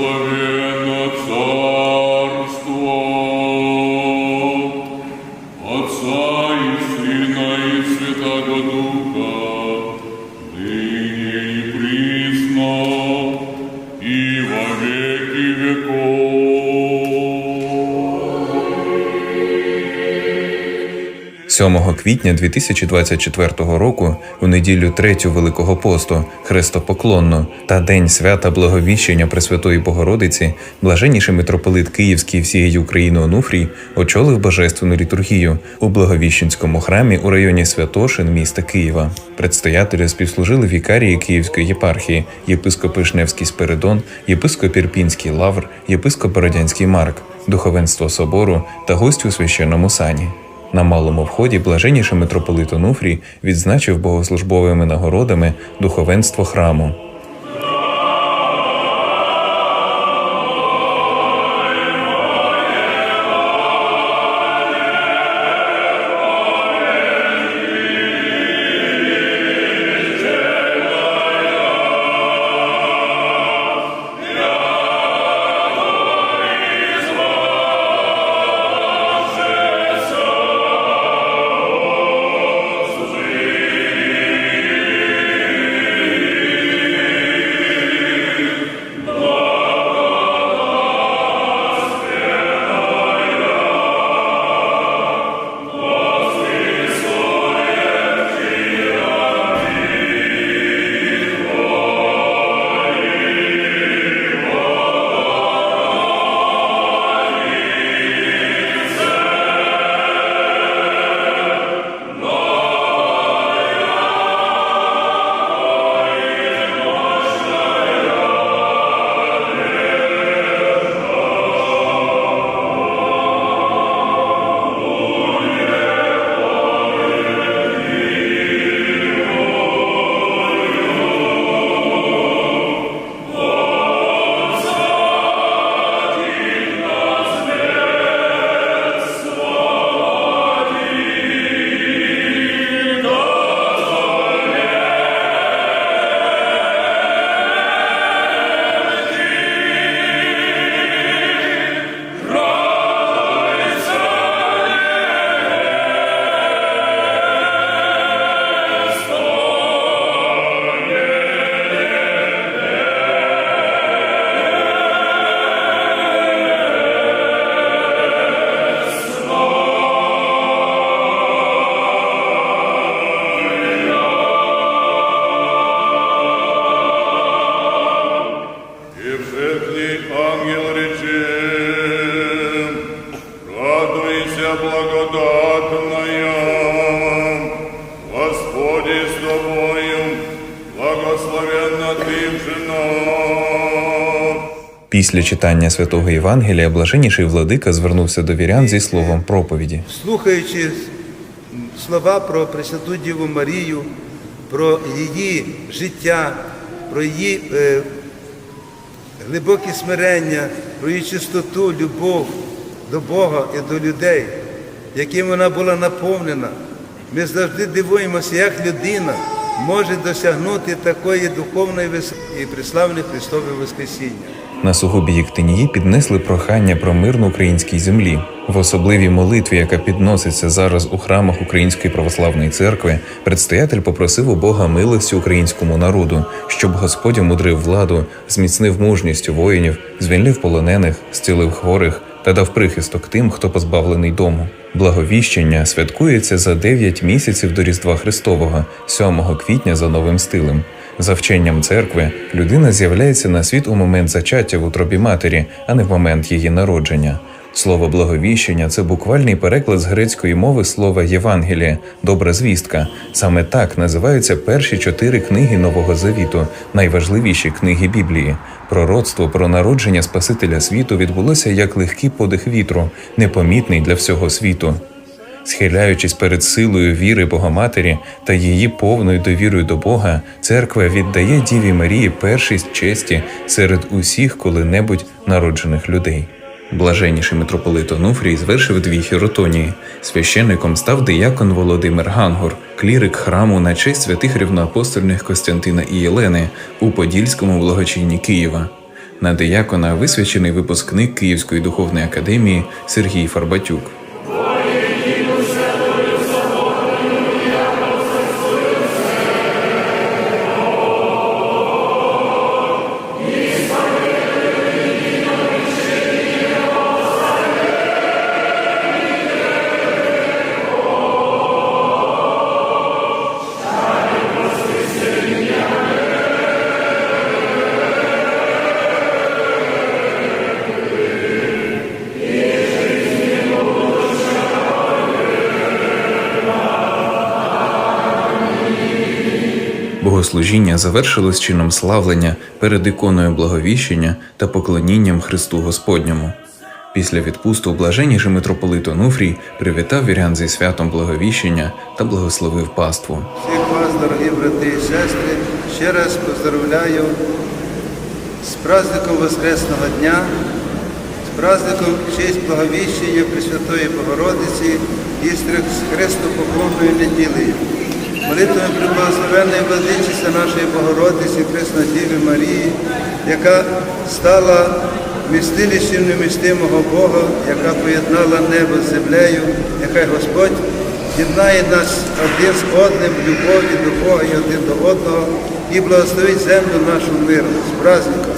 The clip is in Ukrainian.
love you 7 квітня 2024 року, у неділю третю Великого посту, хрестопоклонну та День свята Благовіщення Пресвятої Богородиці, блаженніший митрополит Київський всієї України Онуфрій очолив божественну літургію у Благовіщенському храмі у районі Святошин міста Києва. Предстоятелі співслужили вікарії Київської єпархії, єпископ Вишневський Спиридон, єпископ Ірпінський Лавр, єпископ Бородянський Марк, духовенство собору та гості у священному сані. На малому вході блаженніший митрополит Онуфрій відзначив богослужбовими нагородами духовенство храму. Після читання святого Євангелія блаженніший владика звернувся до вірян зі словом проповіді. слухаючи слова про Пресвяту Діву Марію, про її життя, про її е, глибоке смирення, про її чистоту, любов до Бога і до людей, яким вона була наповнена. Ми завжди дивуємося, як людина може досягнути такої духовної висоти і приславне Христове Воскресіння. На сугубі Єктинії піднесли прохання про мир на українській землі. В особливій молитві, яка підноситься зараз у храмах Української православної церкви, предстоятель попросив у Бога милості українському народу, щоб Господь мудрив владу, зміцнив мужність воїнів, звільнив полонених, зцілив хворих та дав прихисток тим, хто позбавлений дому. Благовіщення святкується за 9 місяців до Різдва Христового, 7 квітня за новим стилем. За вченням церкви, людина з'являється на світ у момент зачаття в утробі матері, а не в момент її народження. Слово благовіщення це буквальний переклад з грецької мови слова Євангелія, добра звістка. Саме так називаються перші чотири книги Нового Завіту, найважливіші книги Біблії. Пророцтво про народження Спасителя світу відбулося як легкий подих вітру, непомітний для всього світу. Схиляючись перед силою віри Богоматері та її повною довірою до Бога, церква віддає Діві Марії першість честі серед усіх коли-небудь народжених людей. Блаженніший митрополит Онуфрій звершив дві хіротонії. Священником став диякон Володимир Гангур, клірик храму на честь святих рівноапостольних Костянтина і Єлени у Подільському благочинні Києва. На диякона висвячений випускник Київської духовної академії Сергій Фарбатюк. Богослужіння завершилось чином славлення перед іконою благовіщення та поклонінням Христу Господньому. Після відпусту блаженніший митрополит Онуфрій привітав вірян зі святом благовіщення та благословив паству. Всіх вас, дорогі брати і сестри, ще раз поздравляю з праздником Воскресного Дня, з праздником честь благовіщення Пресвятої Богородиці і з Христопоклонною неділею. Молитвами приблагословенної владичиці нашої Богородиці, Преснодіви Марії, яка стала містилищем немістимого Бога, яка поєднала небо з землею, нехай Господь єднає нас один з одним в любові до Бога і один до одного і благословить землю нашу миру з праздником.